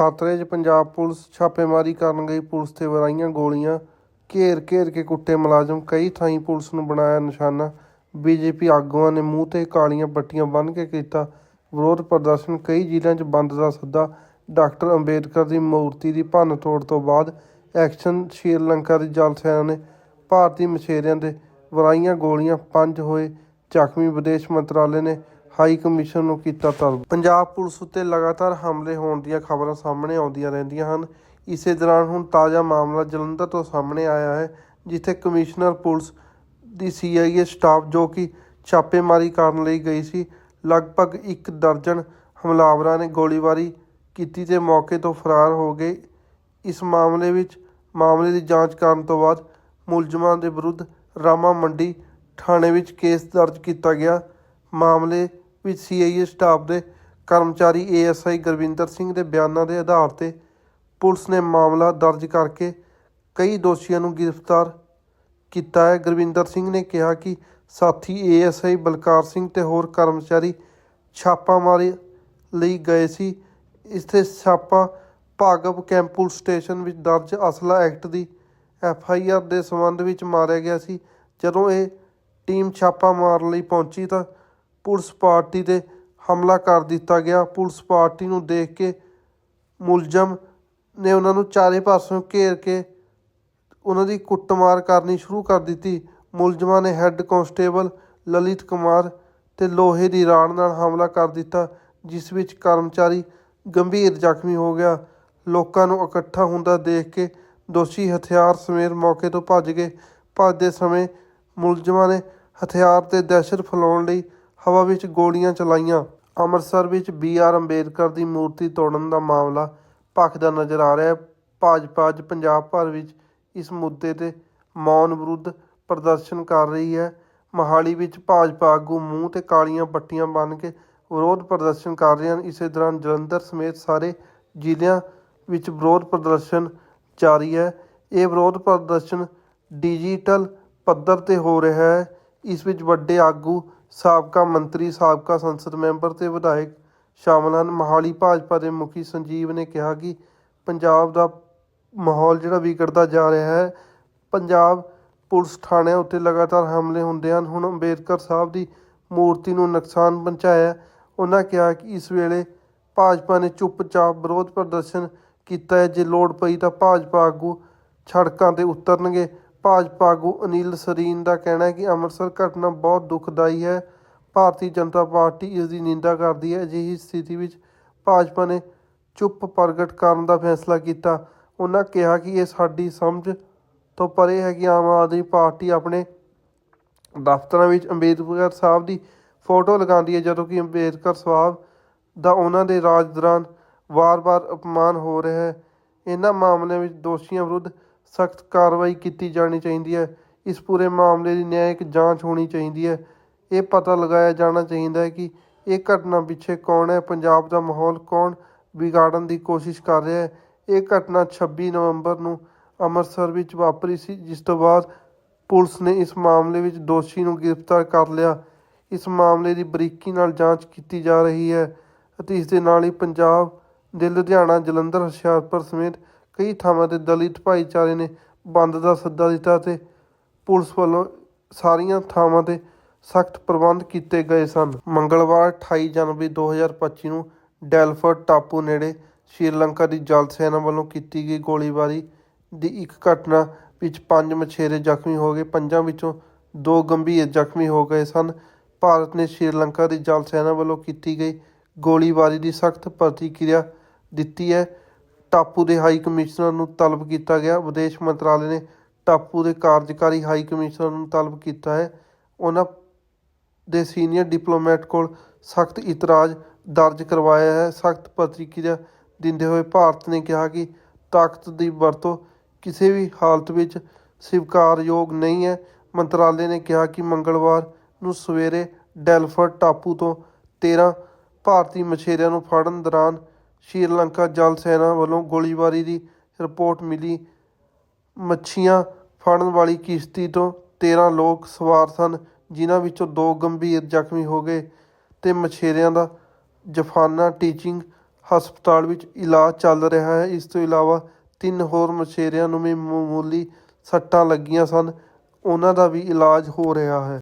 ਖਤਰੇ 'ਚ ਪੰਜਾਬ ਪੁਲਿਸ ਛਾਪੇਮਾਰੀ ਕਰਨ ਗਈ। ਪੁਲਿਸ ਤੇ ਵਰਾਈਆਂ ਗੋਲੀਆਂ। ਘੇਰ ਘੇਰ ਕੇ ਕੁੱਟੇ ਮੁਲਾਜ਼ਮ। ਕਈ ਥਾਈਂ ਪੁਲਿਸ ਨੂੰ ਬਣਾਇਆ ਨਿਸ਼ਾਨਾ। ਬੀਜੇਪੀ ਆਗੂਆਂ ਨੇ ਮੂੰਹ ਤੇ ਕਾਲੀਆਂ ਪੱਟੀਆਂ ਬੰਨ੍ਹ ਕੇ ਕੀਤਾ ਵਿਰੋਧ ਪ੍ਰਦਰਸ਼ਨ। ਕਈ ਜ਼ਿਲ੍ਹਿਆਂ 'ਚ ਬੰਦ ਦਾ ਸੱਦਾ। ਡਾਕਟਰ ਅੰਬੇਦਕਰ ਦੀ ਮੂਰਤੀ ਦੀ ਭੰਨ ਤੋੜ ਤੋਂ ਬਾਅਦ ਐਕਸ਼ਨ ਸ਼੍ਰੀਲੰਕਾ ਦੀ ਜਲ ਸੈਨਾ ਨੇ ਭਾਰਤੀ ਮਛੇਰਿਆਂ ਦੇ ਵਰਾਈਆਂ ਗੋਲੀਆਂ ਪੰਜ ਹੋਏ। ਜ਼ਖਮੀ ਵਿਦੇਸ਼ ਮੰਤਰਾਲੇ ਨੇ ਹਾਈ ਕਮਿਸ਼ਨ ਨੂੰ ਕੀਤਾ ਤਲਬ ਪੰਜਾਬ ਪੁਲਿਸ ਉੱਤੇ ਲਗਾਤਾਰ ਹਮਲੇ ਹੋਣ ਦੀਆਂ ਖਬਰਾਂ ਸਾਹਮਣੇ ਆਉਂਦੀਆਂ ਰਹਿੰਦੀਆਂ ਹਨ। ਇਸੇ ਦੌਰਾਨ ਹੁਣ ਤਾਜ਼ਾ ਮਾਮਲਾ ਜਲੰਧਰ ਤੋਂ ਸਾਹਮਣੇ ਆਇਆ ਹੈ, ਜਿੱਥੇ ਕਮਿਸ਼ਨਰ ਪੁਲਿਸ ਦੀ ਸੀਆਈਏ ਸਟਾਫ ਜੋ ਕਿ ਛਾਪੇਮਾਰੀ ਕਰਨ ਲਈ ਗਈ ਸੀ, ਲਗਭਗ ਇੱਕ ਦਰਜਨ ਹਮਲਾਵਰਾਂ ਨੇ ਗੋਲੀਬਾਰੀ ਕੀਤੀ ਤੇ ਮੌਕੇ ਤੋਂ ਫਰਾਰ ਹੋ ਗਏ। ਇਸ ਮਾਮਲੇ ਵਿੱਚ ਮਾਮਲੇ ਦੀ ਜਾਂਚ ਕਰਨ ਤੋਂ ਬਾਅਦ ਮੁਲਜ਼ਮਾਂ ਦੇ ਵਿਰੁੱਧ ਰਾਮਾ ਮੰਡੀ ਥਾਣੇ ਵਿੱਚ ਕੇਸ ਦਰਜ ਕੀਤਾ ਗਿਆ। ਮਾਮਲੇ ਵਿੱਚ ਸੀਆਈਏ ਸਟਾਫ ਦੇ ਕਰਮਚਾਰੀ ਏਐਸਆਈ ਗੁਰਵਿੰਦਰ ਸਿੰਘ ਦੇ ਬਿਆਨਾਂ ਦੇ ਆਧਾਰ ਤੇ ਪੁਲਿਸ ਨੇ ਮਾਮਲਾ ਦਰਜ ਕਰਕੇ ਕਈ ਦੋਸ਼ੀਆਂ ਨੂੰ ਗ੍ਰਿਫਤਾਰ ਕੀਤਾ ਹੈ। ਗੁਰਵਿੰਦਰ ਸਿੰਘ ਨੇ ਕਿਹਾ ਕਿ ਸਾਥੀ ਏਐਸਆਈ ਬਲਕਾਰ ਸਿੰਘ ਤੇ ਹੋਰ ਕਰਮਚਾਰੀ ਛਾਪਾਮਾਰੀ ਲਈ ਗਏ ਸੀ। ਇਸ ਛਾਪਾ ਭਾਗਵ ਕੈਂਪ ਪੁਲਿਸ ਸਟੇਸ਼ਨ ਵਿੱਚ ਦਰਜ ਅਸਲਾ ਐਕਟ ਦੀ ਐੱਫ ਆਈ ਆਰ ਦੇ ਸੰਬੰਧ ਵਿੱਚ ਮਾਰਿਆ ਗਿਆ ਸੀ। ਜਦੋਂ ਇਹ ਟੀਮ ਛਾਪਾ ਮਾਰਨ ਲਈ ਪਹੁੰਚੀ ਤਾਂ ਪੁਲਿਸ ਪਾਰਟੀ ਤੇ ਹਮਲਾ ਕਰ ਦਿੱਤਾ ਗਿਆ। ਪੁਲਿਸ ਪਾਰਟੀ ਨੂੰ ਦੇਖ ਕੇ ਮੁਲਜ਼ਮ ਨੇ ਉਹਨਾਂ ਨੂੰ ਚਾਰੇ ਪਾਸਿਓਂ ਘੇਰ ਕੇ ਉਹਨਾਂ ਦੀ ਕੁੱਟਮਾਰ ਕਰਨੀ ਸ਼ੁਰੂ ਕਰ ਦਿੱਤੀ। ਮੁਲਜ਼ਮਾਂ ਨੇ ਹੈੱਡ ਕਾਂਸਟੇਬਲ ਲਲਿਤ ਕੁਮਾਰ ਤੇ ਲੋਹੇ ਦੀ ਰਾੜ ਨਾਲ ਹਮਲਾ ਕਰ ਦਿੱਤਾ, ਜਿਸ ਵਿੱਚ ਕਰਮਚਾਰੀ ਗੰਭੀਰ ਜ਼ਖਮੀ ਹੋ ਗਿਆ। ਲੋਕਾਂ ਨੂੰ ਇਕੱਠਾ ਹੁੰਦਾ ਦੇਖ ਕੇ ਦੋਸ਼ੀ ਹਥਿਆਰ ਸਮੇਤ ਮੌਕੇ ਤੋਂ ਭੱਜ ਗਏ। ਭੱਜਦੇ ਸਮੇਂ ਮੁਲਜ਼ਮਾਂ ਨੇ ਹਥਿਆਰ ਤੇ ਦਹਿਸ਼ਤ ਫੈਲਾਉਣ ਲਈ ਹਵਾ ਵਿੱਚ ਗੋਲੀਆਂ ਚਲਾਈਆਂ। ਅੰਮ੍ਰਿਤਸਰ ਵਿੱਚ ਬੀ ਆਰ ਅੰਬੇਦਕਰ ਦੀ ਮੂਰਤੀ ਤੋੜਨ ਦਾ ਮਾਮਲਾ ਭਖਦਾ ਨਜ਼ਰ ਆ ਰਿਹਾ ਹੈ। ਭਾਜਪਾ ਅੱਜ ਪੰਜਾਬ ਭਰ ਵਿੱਚ ਇਸ ਮੁੱਦੇ ਤੇ ਮੌਨ ਵਿਰੁੱਧ ਪ੍ਰਦਰਸ਼ਨ ਕਰ ਰਹੀ ਹੈ। ਮਹਾਲੀ ਵਿੱਚ ਭਾਜਪਾ ਆਗੂ ਮੂੰਹ ਤੇ ਕਾਲੀਆਂ ਪੱਟੀਆਂ ਬੰਨ੍ਹ ਕੇ ਵਿਰੋਧ ਪ੍ਰਦਰਸ਼ਨ ਕਰ ਰਹੇ ਹਨ। ਇਸੇ ਦੌਰਾਨ ਜਲੰਧਰ ਸਮੇਤ ਸਾਰੇ ਜ਼ਿਲ੍ਹਿਆਂ ਵਿੱਚ ਵਿਰੋਧ ਪ੍ਰਦਰਸ਼ਨ ਜਾਰੀ ਹੈ। ਇਹ ਵਿਰੋਧ ਪ੍ਰਦਰਸ਼ਨ ਡਿਜੀਟਲ ਪੱਧਰ ਤੇ ਹੋ ਰਿਹਾ ਹੈ। ਇਸ ਵਿੱਚ ਵੱਡੇ ਆਗੂ ਸਾਬਕਾ ਮੰਤਰੀ, ਸਾਬਕਾ ਸੰਸਦ ਮੈਂਬਰ ਤੇ ਵਿਧਾਇਕ ਸ਼ਾਮਲ ਹਨ। ਮਹਾਲੀ ਭਾਜਪਾ ਦੇ ਮੁਖੀ ਸੰਜੀਵ ਨੇ ਕਿਹਾ ਕਿ ਪੰਜਾਬ ਦਾ ਮਾਹੌਲ ਜਿਹੜਾ ਵਿਗੜਦਾ ਜਾ ਰਿਹਾ ਹੈ, ਪੰਜਾਬ ਪੁਲਿਸ ਥਾਣਿਆਂ ਉੱਤੇ ਲਗਾਤਾਰ ਹਮਲੇ ਹੁੰਦੇ ਹਨ। ਹੁਣ ਅੰਬੇਦਕਰ ਸਾਹਿਬ ਦੀ ਮੂਰਤੀ ਨੂੰ ਨੁਕਸਾਨ ਪਹੁੰਚਾਇਆ ਉਹਨਾਂ ਕਿਹਾ ਕਿ ਇਸ ਵੇਲੇ ਭਾਜਪਾ ਨੇ ਚੁੱਪਚਾਪ ਵਿਰੋਧ ਪ੍ਰਦਰਸ਼ਨ ਕੀਤਾ ਹੈ। ਜੇ ਲੋੜ ਪਈ ਤਾਂ ਭਾਜਪਾ ਆਗੂ ਸੜਕਾਂ ਤੇ ਉਤਰਨਗੇ। ਭਾਜਪਾ ਆਗੂ ਅਨਿਲ ਸਰੀਨ ਦਾ ਕਹਿਣਾ ਹੈ ਕਿ ਅੰਮ੍ਰਿਤਸਰ ਘਟਨਾ ਬਹੁਤ ਦੁਖਦਾਈ ਹੈ। ਭਾਰਤੀ ਜਨਤਾ ਪਾਰਟੀ ਇਸ ਦੀ ਨਿੰਦਾ ਕਰਦੀ ਹੈ। ਅਜਿਹੀ ਸਥਿਤੀ ਵਿੱਚ ਭਾਜਪਾ ਨੇ ਚੁੱਪ ਪ੍ਰਗਟ ਕਰਨ ਦਾ ਫੈਸਲਾ ਕੀਤਾ। ਉਹਨਾਂ ਕਿਹਾ ਕਿ ਇਹ ਸਾਡੀ ਸਮਝ ਤੋਂ ਪਰੇ ਹੈ ਕਿ ਆਮ ਆਦਮੀ ਪਾਰਟੀ ਆਪਣੇ ਦਫ਼ਤਰਾਂ ਵਿੱਚ ਅੰਬੇਦਕਰ ਸਾਹਿਬ ਦੀ ਫੋਟੋ ਲਗਾਉਂਦੀ ਹੈ, ਜਦੋਂ ਕਿ ਅੰਬੇਦਕਰ ਸਾਹਿਬ ਦਾ ਉਹਨਾਂ ਦੇ ਰਾਜ ਦੌਰਾਨ ਵਾਰ-ਵਾਰ ਅਪਮਾਨ ਹੋ ਰਿਹਾ ਹੈ। ਇਹਨਾਂ ਮਾਮਲਿਆਂ ਵਿੱਚ ਦੋਸ਼ੀਆਂ ਵਿਰੁੱਧ ਸਖਤ ਕਾਰਵਾਈ ਕੀਤੀ ਜਾਣੀ ਚਾਹੀਦੀ ਹੈ। ਇਸ ਪੂਰੇ ਮਾਮਲੇ ਦੀ ਨਿਆਇਕ ਜਾਂਚ ਹੋਣੀ ਚਾਹੀਦੀ ਹੈ। ਇਹ ਪਤਾ ਲਗਾਇਆ ਜਾਣਾ ਚਾਹੀਦਾ ਹੈ ਕਿ ਇਹ ਘਟਨਾ ਪਿੱਛੇ ਕੌਣ ਹੈ, ਪੰਜਾਬ ਦਾ ਮਾਹੌਲ ਕੌਣ ਵਿਗਾੜਨ ਦੀ ਕੋਸ਼ਿਸ਼ ਕਰ ਰਿਹਾ ਹੈ। ਇਹ ਘਟਨਾ 26 ਨਵੰਬਰ ਨੂੰ ਅੰਮ੍ਰਿਤਸਰ ਵਿੱਚ ਵਾਪਰੀ ਸੀ, ਜਿਸ ਤੋਂ ਬਾਅਦ ਪੁਲਿਸ ਨੇ ਇਸ ਮਾਮਲੇ ਵਿੱਚ ਦੋਸ਼ੀ ਨੂੰ ਗ੍ਰਿਫਤਾਰ ਕਰ ਲਿਆ। ਇਸ ਮਾਮਲੇ ਦੀ ਬਰੀਕੀ ਨਾਲ ਜਾਂਚ ਕੀਤੀ ਜਾ ਰਹੀ ਹੈ ਅਤੇ ਇਸ ਦੇ ਨਾਲ ਹੀ ਪੰਜਾਬ ਦੇ ਲੁਧਿਆਣਾ, ਜਲੰਧਰ, ਹੁਸ਼ਿਆਰਪੁਰ ਸਮੇਤ ਕਈ ਥਾਵਾਂ ਤੇ ਦਲਿਤ ਭਾਈਚਾਰੇ ਨੇ ਬੰਦ ਦਾ ਸੱਦਾ ਦਿੱਤਾ ਤੇ ਪੁਲਿਸ ਵੱਲੋਂ ਸਾਰੀਆਂ ਥਾਵਾਂ ਤੇ ਸਖਤ ਪ੍ਰਬੰਧ ਕੀਤੇ ਗਏ ਸਨ। ਮੰਗਲਵਾਰ 28 ਜਨਵਰੀ 2025 ਨੂੰ ਡੈਲਫੋਰਡ ਟਾਪੂ ਨੇੜੇ ਸ਼੍ਰੀਲੰਕਾ ਦੀ ਜਲ ਸੈਨਾ ਵੱਲੋਂ ਕੀਤੀ ਗਈ ਗੋਲੀਬਾਰੀ ਦੀ ਇੱਕ ਘਟਨਾ ਵਿੱਚ ਪੰਜ ਮਛੇਰੇ ਜ਼ਖਮੀ ਹੋ ਗਏ, ਪੰਜਾਂ ਵਿੱਚੋਂ ਦੋ ਗੰਭੀਰ ਜ਼ਖਮੀ ਹੋ ਗਏ ਸਨ। ਭਾਰਤ ਨੇ ਸ਼੍ਰੀਲੰਕਾ ਦੀ ਜਲ ਸੈਨਾ ਵੱਲੋਂ ਕੀਤੀ ਗਈ ਗੋਲੀਬਾਰੀ ਦੀ ਸਖਤ ਪ੍ਰਤੀਕਿਰਿਆ ਦਿੱਤੀ ਹੈ। ਟਾਪੂ ਦੇ ਹਾਈ ਕਮਿਸ਼ਨਰ ਨੂੰ ਤਲਬ ਕੀਤਾ ਗਿਆ। ਵਿਦੇਸ਼ ਮੰਤਰਾਲੇ ਨੇ ਟਾਪੂ ਦੇ ਕਾਰਜਕਾਰੀ ਹਾਈ ਕਮਿਸ਼ਨਰ ਨੂੰ ਤਲਬ ਕੀਤਾ ਹੈ। ਉਹਨਾਂ ਦੇ ਸੀਨੀਅਰ ਡਿਪਲੋਮੈਟ ਕੋਲ ਸਖਤ ਇਤਰਾਜ਼ ਦਰਜ ਕਰਵਾਇਆ ਹੈ। ਸਖਤ ਪ੍ਰਤੀਕਿਰਿਆ ਦਿੰਦੇ ਹੋਏ ਭਾਰਤ ਨੇ ਕਿਹਾ ਕਿ ਤਾਕਤ ਦੀ ਵਰਤੋਂ ਕਿਸੇ ਵੀ ਹਾਲਤ ਵਿੱਚ ਸਵੀਕਾਰਯੋਗ ਨਹੀਂ ਹੈ। ਮੰਤਰਾਲੇ ਨੇ ਕਿਹਾ ਕਿ ਮੰਗਲਵਾਰ ਨੂੰ ਸਵੇਰੇ ਡੈਲਫਰਡ ਟਾਪੂ ਤੋਂ 13 ਭਾਰਤੀ ਮਛੇਰਿਆਂ ਨੂੰ ਫੜਨ ਦੌਰਾਨ ਸ਼੍ਰੀਲੰਕਾ ਜਲ ਸੈਨਾ ਵੱਲੋਂ ਗੋਲੀਬਾਰੀ ਦੀ ਰਿਪੋਰਟ ਮਿਲੀ। ਮੱਛੀਆਂ ਫੜਨ ਵਾਲੀ ਕਿਸ਼ਤੀ ਤੋਂ 13 ਲੋਕ ਸਵਾਰ ਸਨ, ਜਿਨ੍ਹਾਂ ਵਿੱਚੋਂ ਦੋ ਗੰਭੀਰ ਜ਼ਖਮੀ ਹੋ ਗਏ ਤੇ ਮਛੇਰਿਆਂ ਦਾ ਜਫਾਨਾ ਟੀਚਿੰਗ ਹਸਪਤਾਲ ਵਿੱਚ ਇਲਾਜ ਚੱਲ ਰਿਹਾ ਹੈ। ਇਸ ਤੋਂ ਇਲਾਵਾ ਤਿੰਨ ਹੋਰ ਮਛੇਰਿਆਂ ਨੂੰ ਵੀ ਮਾਮੂਲੀ ਸੱਟਾਂ ਲੱਗੀਆਂ ਸਨ। ਉਹਨਾਂ ਦਾ ਵੀ ਇਲਾਜ ਹੋ ਰਿਹਾ ਹੈ।